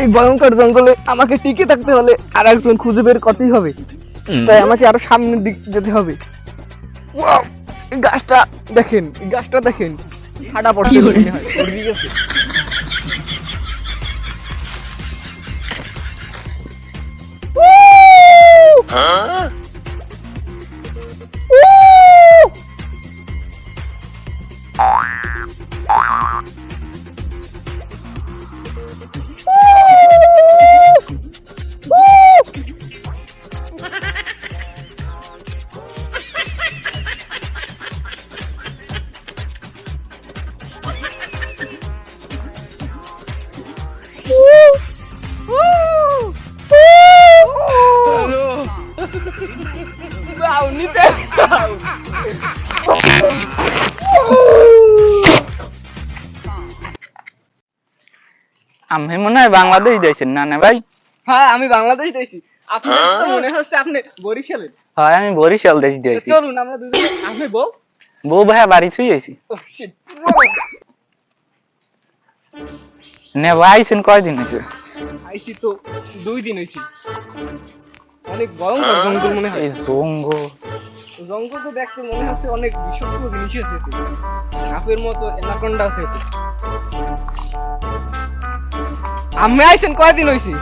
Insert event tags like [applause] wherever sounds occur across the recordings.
এই ভয়ঙ্কর জঙ্গলে আমাকে টিকে থাকতে হলে আর একজন খুঁজে বের করতেই হবে। তাই আমাকে আরও সামনের দিক যেতে হবে। এই গাছটা দেখেন এই গাছটা দেখেন। ফাটা পড়ছে মনে হয় পড়ে Wow, নিতে আমি মনে হয় বাংলাদেশ দিয়েছেন না না ভাই। হ্যাঁ আমি বাংলাদেশ দেখছি আপনার তো মনে হচ্ছে আপনি বরিশালের। হয় আমি বরিশাল দেশ দিয়েছি। চলুন আমরা দুজনে আপনি বল বউ ভাইয়া বাড়ি ছুঁয়েছি! নে ভাই আইছেন কয়দিন হয়েছে আইসি তো দুই দিন হয়েছি অনেক ভয়ঙ্কর জঙ্গল মনে হয়। জঙ্গল। জঙ্গল তো দেখতে মনে হচ্ছে অনেক বিষাক্ত জিনিস আছে সাপের মতো এনাকন্ডা আছে আমি আইছেন কয়দিন হয়েছি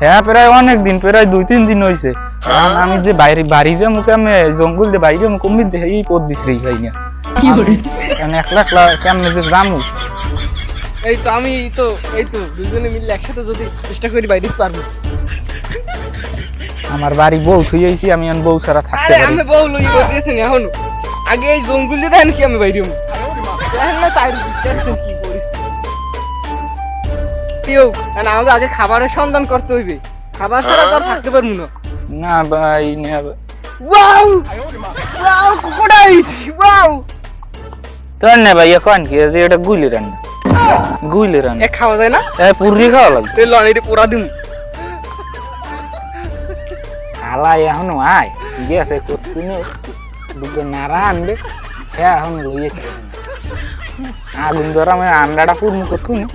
হ্যাঁ প্রায় অনেক দিন প্রায় দুই তিন দিন হয়েছে কারণ আমি যে বাইরে বাড়ি যে মুখে আমি জঙ্গল দিয়ে বাইরে মুখ কমি দেখে এই পথ বিশ্রী খাই না। কারণ একলা একলা কেমনে যে জামু এই তো আমি তো এই তো দুজনে মিলে একসাথে যদি চেষ্টা করি বাইরে পারব। আমার বাড়ি বউ ছুঁয়েছি আমি এখন বউ ছাড়া থাকতে পারি। আমি বউ লই করতেছেন এখন। আগে এই জঙ্গল দিয়ে দেখেন কি আমি বাইরে। দেখেন না তাই কি পরিস্থিতি কেউ কারণ আমাকে আগে খাবারের সন্ধান করতে হইবে। খাবার ছাড়া তো আর থাকতে পারব না। না ভাই না ওয়াও! Wow crocodile wow! তোর না ভাই এখন কি? এটা গুলি রান্না। গুলি রান্না। এ খাওয়া যায় না? এ পুরি খাওয়া লাগবে। এই লনিতে পোড়া আলা এখনও আয়। আছে কোথাও দুটো নাড়া আনবে হ্যাঁ এখন লইয়ে খেয়ে। আগুন ধরা আমি আন্ডাটা পূর্ণ করতু না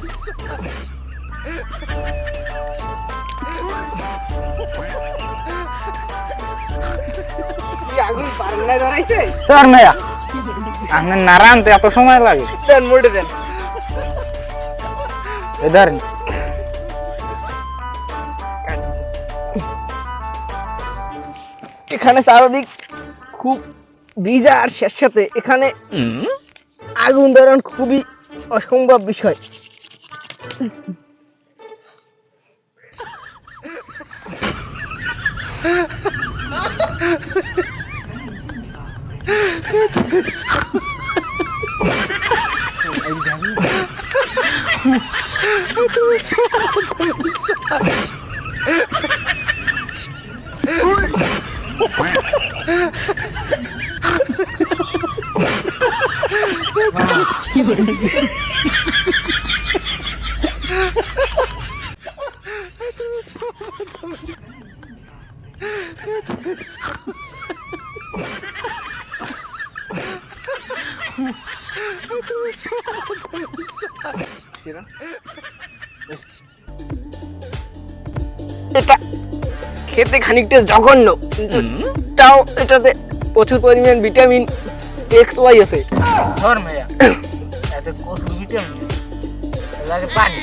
তোর মেয়া আপনার নাড়া আনতে এত সময় লাগে? দেন মোড়ে দেন। এ ধর এখানে চারদিক খুব ভিজা আর শেষ সাথে এখানে আগুন ধরান খুবই অসম্ভব বিষয়। [laughs] এটা খেতে খানিকটা জঘন্য কিন্তু তাও এটাতে প্রচুর পরিমাণ ভিটামিন এক্স ওয়াই আছে। ধর মেয়া [coughs] এতে কসুর ভিটামিন লাগে পানি।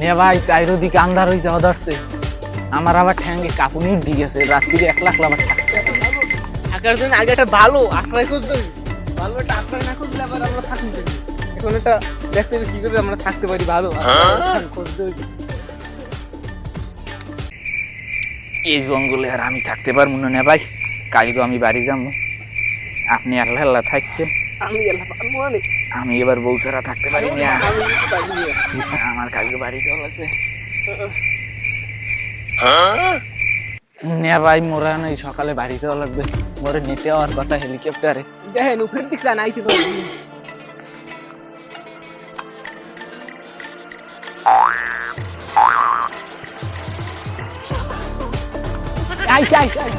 নে ভাই চাইরোদিকে আন্ধার হয়ে যাওয়া ধরছে আমার আবার ঠ্যাঙ্গে কাপুনি দিয়ে গেছে রাত্রিরে এক লাখ আবার থাকতে থাকার জন্য আগে একটা ভালো আশ্রয় খুঁজতে ভালো একটা আশ্রয় না খুঁজলে আবার আমরা থাকতে পারি এখন এটা দেখতে কি করে আমরা থাকতে পারি ভালো খুঁজতে এই জঙ্গলে আর আমি থাকতে পারব না নে ভাই কালকে আমি বাড়ি যাব। আপনি আল্লাহ আল্লাহ থাকছে আমি পারব এবার বউ ছাড়া থাকতে পারি না। আমার কালকে বাড়ি চল আছে নে ভাই মোরা নাই সকালে বাড়ি যাওয়া লাগবে। মোরে নিতে হওয়ার কথা হেলিকপ্টারে। দেখেন উপরের দিক চান আইতে পারব আই আই আই।